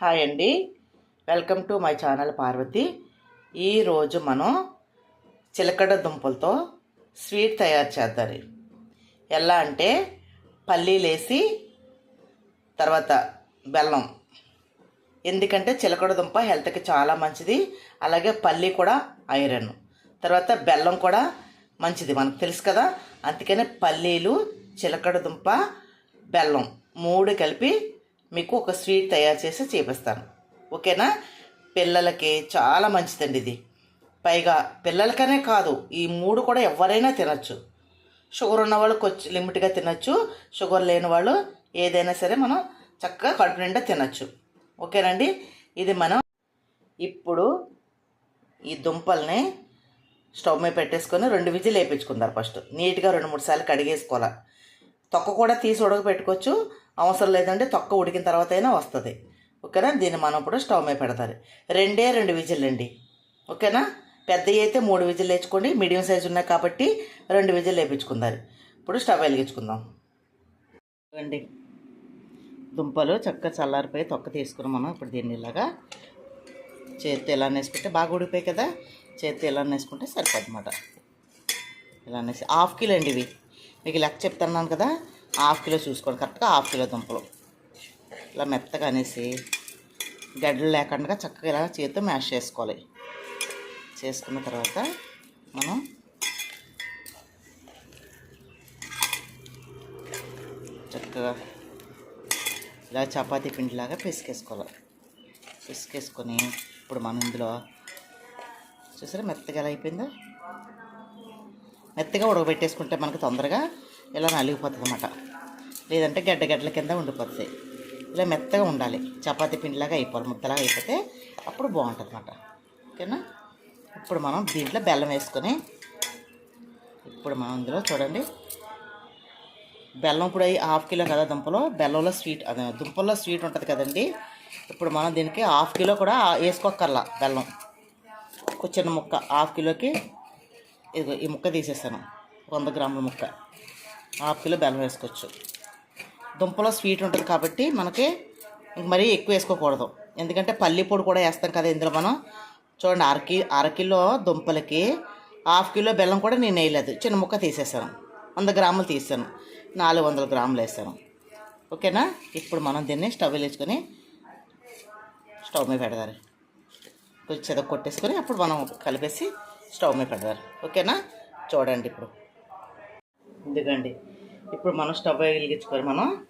Hi అండి. Welcome to my channel Parvathi. ఈరోజు మనం చిలకడ దుంపలతో స్వీట్ తయారు చేద్దాం ఎలా అంటే పల్లీలు వేసి తర్వాత బెల్లం. ఎందుకంటే చిలకడ దుంప హెల్త్కి చాలా మంచిది. అలాగే పల్లీ కూడా ఐరన్. తర్వాత బెల్లం కూడా మంచిది. మనకు తెలుసు కదా? అందుకనే పల్లీలు చిలకడ దుంప బెల్లం మూడు కలిపి మీకు ఒక స్వీట్ తయారు చేసి చూపిస్తాను. ఓకేనా? పిల్లలకి చాలా మంచిదండి ఇది. పైగా పిల్లలకనే కాదు ఈ మూడు కూడా ఎవరైనా తినచ్చు. షుగర్ ఉన్న వాళ్ళు కొంచెం లిమిట్గా తినచ్చు. షుగర్ లేని వాళ్ళు ఏదైనా సరే మనం చక్కగా కడుపు నిండా తినచ్చు. ఓకేనండి? ఇది మనం ఇప్పుడు ఈ దుంపల్ని స్టవ్ మీద పెట్టేసుకొని రెండు విజిల్ వేయించుకుందారు ఫస్ట్. నీట్గా రెండు మూడు సార్లు కడిగేసుకోవాలి. తొక్క కూడా తీసి ఉడకబెట్టుకోవచ్చు. అవసరం లేదంటే తొక్క ఉడికిన తర్వాత అయినా వస్తుంది. ఓకేనా? దీన్ని మనం ఇప్పుడు స్టవ్ మీద పెడతారు. రెండే రెండు విజిల్ అండి. ఓకేనా? పెద్దవి అయితే మూడు విజిల్ వేసుకోండి మీడియం సైజు ఉన్నాయి కాబట్టి రెండు విజిల్ వేయించుకుందారు. ఇప్పుడు స్టవ్ వెలిగించుకుందాం. అండి. దుంపలు చక్కగా చల్లారిపోయి తొక్క తీసుకుని మనం ఇప్పుడు దీన్ని ఇలాగా చేతి ఇలా వేసుకుంటే బాగా ఉడిపోయి కదా? చేతి ఇలా వేసుకుంటే సరిపోద్ది అన్నమాట ఇలా అనేసి హాఫ్ కిలో అండి ఇవి. మీకు లెక్క చెప్తున్నాను కదా? హాఫ్ కిలో చూసుకోండి కరెక్ట్గా హాఫ్ కిలో దుంపలు. ఇలా మెత్తగా అనేసి గడ్డలు లేకుండా చక్కగా ఇలా చేతితో మ్యాష్ చేసుకోవాలి. చేసుకున్న తర్వాత మనం చక్కగా ఇలా చపాతీ పిండిలాగా పిసికేసుకోవాలి. పిసికేసుకొని ఇప్పుడు మనం ఇందులో చూసారా మెత్తగా ఎలా అయిపోయిందో? మెత్తగా ఉడకబెట్టేసుకుంటే మనకు తొందరగా ఇలా నలిగిపోతుంది అన్నమాట లేదంటే గడ్డ గడ్డల కింద ఉండిపోతుంది ఇలా మెత్తగా ఉండాలి. చపాతీ పిండిలాగా అయిపోవాలి ముద్దలాగా అయిపోతే అప్పుడు బాగుంటుంది అన్నమాట. ఓకేనా? ఇప్పుడు మనం దీంట్లో బెల్లం వేసుకొని ఇప్పుడు మనం ఇందులో చూడండి. బెల్లం ఇప్పుడు హాఫ్ కిలో కదా దుంపలో? బెల్లంలో స్వీట్ అదే దుంపల్లో స్వీట్ ఉంటుంది కదండి. ఇప్పుడు మనం దీనికి హాఫ్ కిలో కూడా వేసుకోకర్లా బెల్లం. ఒక చిన్న ముక్క హాఫ్ కిలోకి ఇదిగో ఈ ముక్క తీసేస్తాను వంద గ్రాముల ముక్క. హాఫ్ కిలో బెల్లం వేసుకోవచ్చు. దుంపలో స్వీట్ ఉంటుంది కాబట్టి మనకి మరీ ఎక్కువ వేసుకోకూడదు. ఎందుకంటే పల్లి పొడి కూడా వేస్తాం కదా ఇందులో మనం. చూడండి అరకి అరకిలో దుంపలకి హాఫ్ కిలో బెల్లం కూడా నేను వేయలేదు. చిన్న ముక్క తీసేసాను. వంద గ్రాములు తీసాను. నాలుగు వందల గ్రాములు వేసాను. ఓకేనా? ఇప్పుడు మనం దీన్ని స్టవ్ వెలిగించుకొని స్టవ్ మీద పెడదారు కొంచెం చెద కొట్టేసుకొని అప్పుడు మనం కలిపేసి స్టవ్ మీద పెడతారు ఓకేనా? చూడండి ఇప్పుడు. ఎందుకండి ఇప్పుడు మనం స్టవ్ వెలిగించుకొని మనం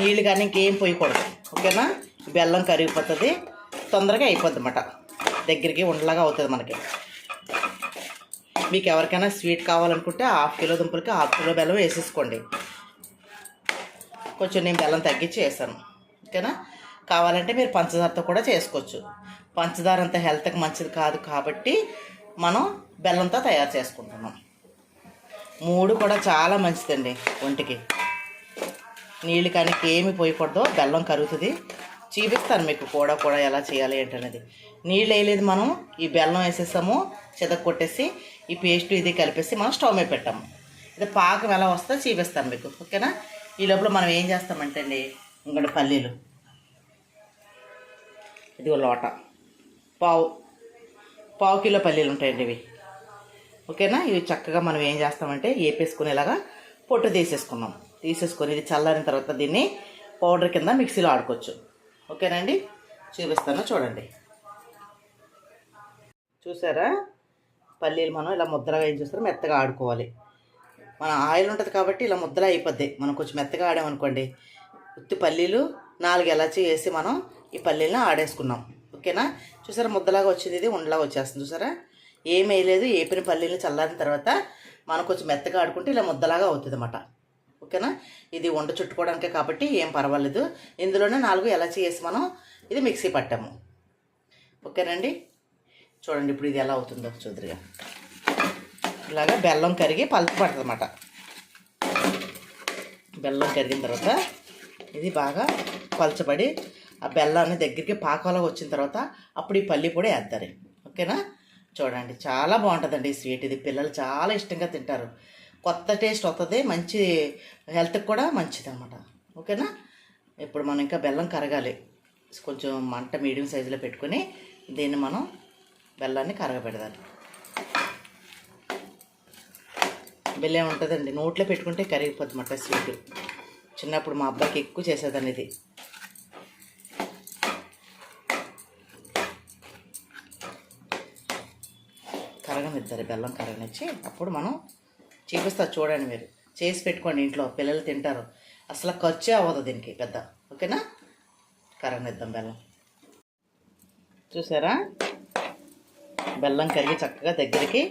నీళ్ళు కానీ ఇంకేం పోయకూడదు. ఓకేనా? బెల్లం కరిగిపోతుంది. తొందరగా అయిపోద్ది అన్నమాట. దగ్గరికి ఉండలాగా అవుతుంది మనకి. మీకు ఎవరికైనా స్వీట్ కావాలనుకుంటే హాఫ్ కిలో దుంపలకి హాఫ్ కిలో బెల్లం వేసేసుకోండి. కొంచెం నేను బెల్లం తగ్గించి వేసాను. ఓకేనా? కావాలంటే మీరు పంచదారతో కూడా చేసుకోవచ్చు. పంచదార అంత హెల్త్కి మంచిది కాదు కాబట్టి మనం బెల్లంతో తయారు చేసుకుంటున్నాం. మూడు కూడా చాలా మంచిదండి ఒంటికి. నీళ్ళు కానీ ఏమి పోయకూడదు బెల్లం కరుగుతుంది. చూపిస్తాను మీకు కూడా కూడా ఎలా చేయాలి ఏంటనేది. నీళ్ళు వేయలేదు మనం ఈ బెల్లం వేసేసాము చెదక్ కొట్టేసి ఈ పేస్ట్ ఇది కలిపేసి మనం స్టవ్ మీద పెట్టాము. ఇది పాకం ఎలా వస్తుందో చూపిస్తాను మీకు ఓకేనా? ఈ లోపల మనం ఏం చేస్తామంటే అండి ఇంకోటి పల్లీలు. ఇదిగో లోట. పావు పావు కిలో పల్లీలు ఉంటాయండి ఇవి. ఓకేనా? ఇవి చక్కగా మనం ఏం చేస్తామంటే వేపేసుకునేలాగా పొట్టు తీసేసుకున్నాం. తీసేసుకొని ఇది చల్లారిన తర్వాత దీన్ని పౌడర్ కింద మిక్సీలో ఆడుకోవచ్చు. ఓకేనండి చూపిస్తాను చూడండి. చూసారా? పల్లీలు మనం ఇలా ముద్దగా ఏం చేస్తారో మెత్తగా ఆడుకోవాలి. మన ఆయిల్ ఉంటుంది కాబట్టి ఇలా ముద్దలా అయిపోద్ది. మనం కొంచెం మెత్తగా ఆడామనుకోండి. ఉత్తి పల్లీలు నాలుగు ఎలాచి వేసి మనం ఈ పల్లీలను ఆడేసుకున్నాం. ఓకేనా? చూసారా ముద్దలాగా వచ్చింది ఇది? ఉండలాగా వచ్చేస్తుంది. చూసారా? ఏం వేయలేదు ఏపిన పల్లీలు చల్లారిన తర్వాత మనం కొంచెం మెత్తగా ఆడుకుంటే ఇలా ముద్దలాగా అవుతుంది అన్నమాట ఓకేనా? ఇది వండ చుట్టుకోవడానికే కాబట్టి ఏం పర్వాలేదు. ఇందులోనే నాలుగు ఎలాచి వేసి మనం ఇది మిక్సీ పట్టాము. ఓకేనండి? చూడండి ఇప్పుడు ఇది ఎలా అవుతుందో చౌదరిగా ఇలాగా బెల్లం కరిగి పలుపు పడుతుంది బెల్లం కరిగిన తర్వాత ఇది బాగా పలచబడి ఆ బెల్లాన్ని దగ్గరికి పాకంలో వచ్చిన తర్వాత అప్పుడు ఈ పల్లి పొడి వేస్తారు ఓకేనా? చూడండి చాలా బాగుంటుందండి ఈ స్వీట్. ఇది పిల్లలు చాలా ఇష్టంగా తింటారు. కొత్త టేస్ట్ వస్తుంది మంచి హెల్త్కి కూడా మంచిది అనమాట ఓకేనా? ఇప్పుడు మనం ఇంకా బెల్లం కరగాలి. కొంచెం మంట మీడియం సైజులో పెట్టుకొని దీన్ని మనం బెల్లాన్ని కరగబెడదాలి. బెల్లం ఉంటుందండి. నోట్లో పెట్టుకుంటే కరిగిపోతుంది మాట స్వీట్. చిన్నప్పుడు మా అబ్బాయికి ఎక్కువ చేసేదాన్ని ఇది. కరగనిద్దరు బెల్లం కరగనిచ్చి అప్పుడు మనం చూపిస్తా చూడండి మీరు. చేసి పెట్టుకోండి ఇంట్లో పిల్లలు తింటారు. అసలు ఖర్చే అవ్వదు దీనికి పెద్ద. ఓకేనా? కరగనిద్దాం బెల్లం. చూసారా? బెల్లం కరిగి చక్కగా దగ్గరికి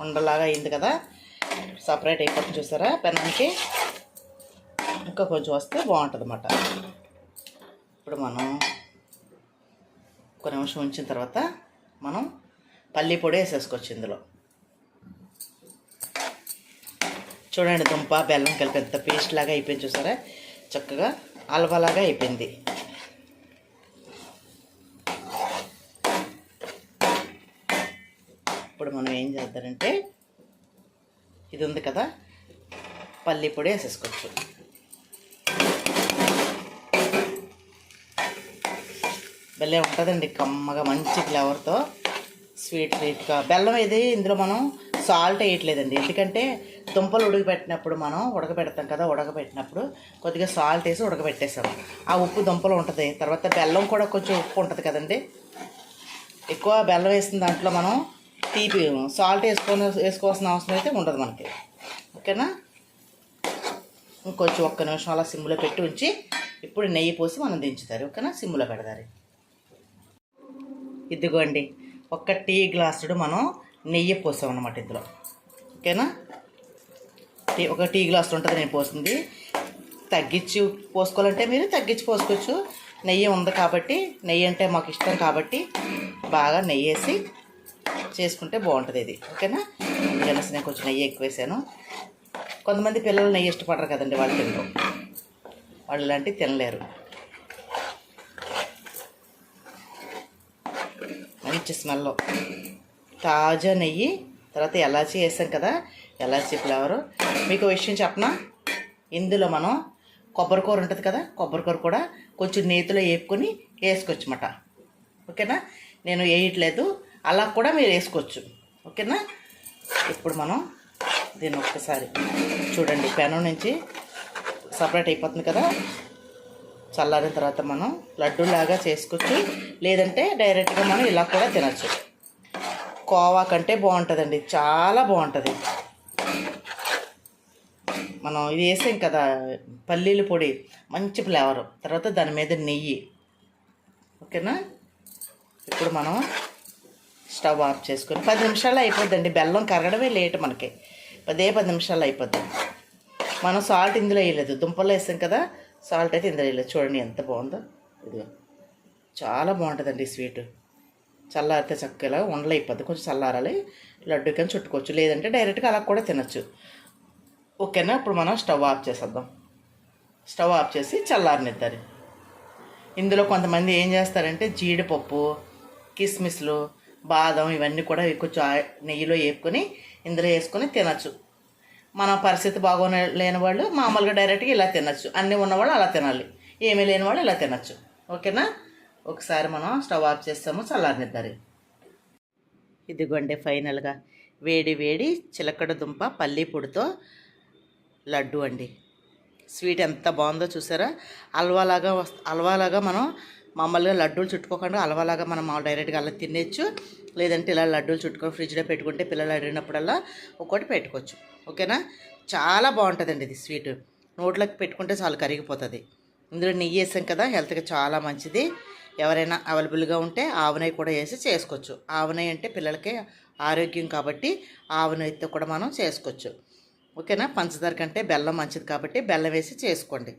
ఉండలాగా అయింది కదా? సపరేట్ అయిపోతుంది చూసారా? పెనానికి ఇంకా కొంచెం వస్తే బాగుంటుంది అన్నమాట ఇప్పుడు మనం ఒక నిమిషం ఉంచిన తర్వాత మనం పల్లి పొడి వేసేసుకోవచ్చు ఇందులో. చూడండి దుంప బెల్లం కలిపి ఎంత పేస్ట్ లాగా అయిపోయింది చూసారా? చక్కగా అలవలాగా అయిపోయింది. ఇప్పుడు మనం ఏం చేద్దామంటే ఇది ఉంది కదా పల్లి పొడి వేసేసుకోవచ్చు. బెల్లం ఉంటుందండి కమ్మగా మంచి ఫ్లేవర్తో స్వీట్ స్వీట్గా బెల్లం ఇది ఇందులో మనం సాల్ట్ వేయట్లేదండి. ఎందుకంటే దుంపలు ఉడకబెట్టినప్పుడు మనం ఉడకబెడతాం కదా ఉడకబెట్టినప్పుడు కొద్దిగా సాల్ట్ వేసి ఉడకబెట్టేసాం ఆ ఉప్పు దుంపలు ఉంటుంది. తర్వాత బెల్లం కూడా కొంచెం ఉప్పు ఉంటుంది కదండి. ఎక్కువ బెల్లం వేసిన దాంట్లో మనం తీపి సాల్ట్ వేసుకొని వేసుకోవాల్సిన అవసరం అయితే ఉండదు మనకి. ఓకేనా? ఇంకొంచెం ఒక్క నిమిషం అలా సిమ్లో పెట్టి ఉంచి ఇప్పుడు నెయ్యి పోసి మనం దించుతారు. ఓకేనా? సిమ్లో పెడతారు. ఇదిగోండి. ఒక్క టీ గ్లాసుడు మనం నెయ్యి పోసాం అనమాట ఇందులో. ఓకేనా? టీ ఒక టీ గ్లాసు ఉంటుంది నేను పోసింది తగ్గించి పోసుకోవాలంటే మీరు తగ్గించి పోసుకోవచ్చు. నెయ్యి ఉంది కాబట్టి నెయ్యి అంటే మాకు ఇష్టం కాబట్టి బాగా నెయ్యి వేసి చేసుకుంటే బాగుంటుంది ఇది. ఓకేనా? అందుకని నేను కొంచెం నెయ్యి ఎక్కువ వేసాను. కొంతమంది పిల్లలు నెయ్యి ఇష్టపడరు కదండి వాళ్ళు తినరు. వాళ్ళు ఇలాంటివి తినలేరు. మంచి స్మెల్. తాజా నెయ్యి తర్వాత ఎలాచీ వేసాం కదా ఎలాచీ ఫ్లేవరు. మీకు విషయం చెప్పనా? ఇందులో మనం కొబ్బరికూర ఉంటుంది కదా కొబ్బరికూర కూడా కొంచెం నేతిలో వేపుకొని వేసుకోవచ్చమాట ఓకేనా? నేను వేయట్లేదు. అలా కూడా మీరు వేసుకోవచ్చు. ఓకేనా? ఇప్పుడు మనం దీన్ని ఒక్కసారి చూడండి. పెనం నుంచి సపరేట్ అయిపోతుంది కదా. చల్లారిన తర్వాత మనం లడ్డూలాగా చేసుకోవచ్చు లేదంటే డైరెక్ట్గా మనం ఇలా కూడా తినచ్చు. కోవా కంటే బాగుంటుందండి. చాలా బాగుంటుంది. మనం ఇది వేసాం కదా పల్లీల పొడి. మంచి ఫ్లేవర్. తర్వాత దాని మీద నెయ్యి. ఓకేనా? ఇప్పుడు మనం స్టవ్ ఆఫ్ చేసుకొని పది నిమిషాలు అయిపోద్దండి. బెల్లం కరగడమే లేట్ మనకి. పదే పది నిమిషాలు అయిపోద్ది. మనం సాల్ట్ ఇందులో వేయలేదు. దుంపలు వేసాం కదా సాల్ట్ అయితే ఇందులో వేయలేదు. చూడండి ఎంత బాగుందో. ఇదిగో. చాలా బాగుంటుందండి స్వీట్. చల్లారితే చక్కగా ఉండలు అయిపోద్ది. కొంచెం చల్లారాలి. లడ్డు కానీ చుట్టుకోవచ్చు. లేదంటే డైరెక్ట్గా అలా కూడా తినచ్చు. ఓకేనా? ఇప్పుడు మనం స్టవ్ ఆఫ్ చేసేద్దాం. స్టవ్ ఆఫ్ చేసి చల్లారనిద్దారు ఇందులో కొంతమంది ఏం చేస్తారంటే జీడిపప్పు కిస్మిస్లు బాదం ఇవన్నీ కూడా కొంచెం నెయ్యిలో వేపుకొని ఇందులో వేసుకొని తినచ్చు. మన పరిస్థితి బాగోనే లేని వాళ్ళు మామూలుగా డైరెక్ట్గా ఇలా తినచ్చు. అన్నీ ఉన్నవాళ్ళు అలా తినాలి. ఏమీ లేని వాళ్ళు ఇలా తినచ్చు. ఓకేనా? ఒకసారి మనం స్టవ్ ఆఫ్ చేస్తాము. చల్లారనిద్దరి ఇదిగోండి ఫైనల్గా. వేడి వేడి చిలకడ దుంప పల్లి పొడితో లడ్డు అండి. స్వీట్ ఎంత బాగుందో చూసారా? అల్వాలాగా వస్ హల్వాలాగా మనం మామూలుగా లడ్డూలు చుట్టుకోకుండా హల్వాలాగా మనం మామూలు డైరెక్ట్గా అలా తినేచ్చు లేదంటే ఇలా లడ్డూలు చుట్టుకొని ఫ్రిడ్జ్లో పెట్టుకుంటే పిల్లలు అడిగినప్పుడల్లా ఒక్కొక్కటి పెట్టుకోవచ్చు. ఓకేనా? చాలా బాగుంటుందండి ఇది స్వీట్. నోట్లోకి పెట్టుకుంటే చాలా కరిగిపోతుంది. ఇందులో నెయ్యి వేసాం కదా హెల్త్కి చాలా మంచిది. ఎవరైనా అవైలబుల్గా ఉంటే ఆవునై కూడా వేసి చేసుకోవచ్చు. ఆవునై అంటే పిల్లలకి ఆరోగ్యం కాబట్టి ఆవు కూడా మనం చేసుకోవచ్చు. ఓకేనా? పంచదార కంటే బెల్లం మంచిది కాబట్టి బెల్లం వేసి చేసుకోండి.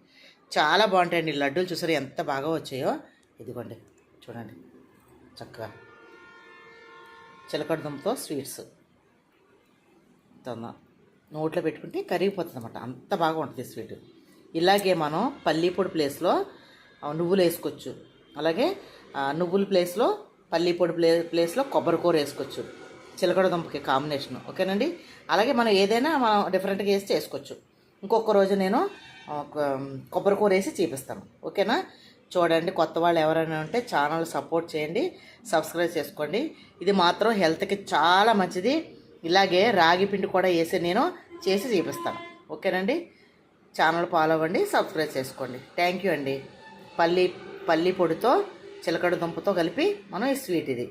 చాలా బాగుంటాయండి లడ్డూలు చూసారు ఎంత బాగా వచ్చాయో. ఇదిగోండి చూడండి. చక్కగా చిలకడ దుంపతో స్వీట్స్. తొంద నోట్లో పెట్టుకుంటే కరిగిపోతుంది అనమాట అంత బాగా ఉంటుంది స్వీట్. ఇలాగే మనం పల్లీ పొడి ప్లేస్లో నువ్వులు వేసుకోవచ్చు. అలాగే నువ్వుల ప్లేస్లో పల్లీ పొడి ప్లే ప్లేస్లో కొబ్బరికూర వేసుకోవచ్చు. చిలకడ దుంపకి కాంబినేషన్. ఓకేనండి? అలాగే మనం ఏదైనా మనం డిఫరెంట్గా వేసి చేసుకోవచ్చు ఇంకొక రోజు నేను ఒక వేసి చూపిస్తాను. ఓకేనా? చూడండి కొత్త వాళ్ళు ఎవరైనా ఉంటే ఛానల్ సపోర్ట్ చేయండి సబ్స్క్రైబ్ చేసుకోండి. ఇది మాత్రం హెల్త్కి చాలా మంచిది. ఇలాగే రాగి పిండి కూడా వేసి నేను చేసి చూపిస్తాను. ఓకేనండి? ఛానల్ ఫాలో అవ్వండి సబ్స్క్రైబ్ చేసుకోండి. థ్యాంక్ యూ అండి. పల్లి పల్లి పొడితో చిలకడ దుంపతో కలిపి మనం ఈ స్వీట్ ఇది.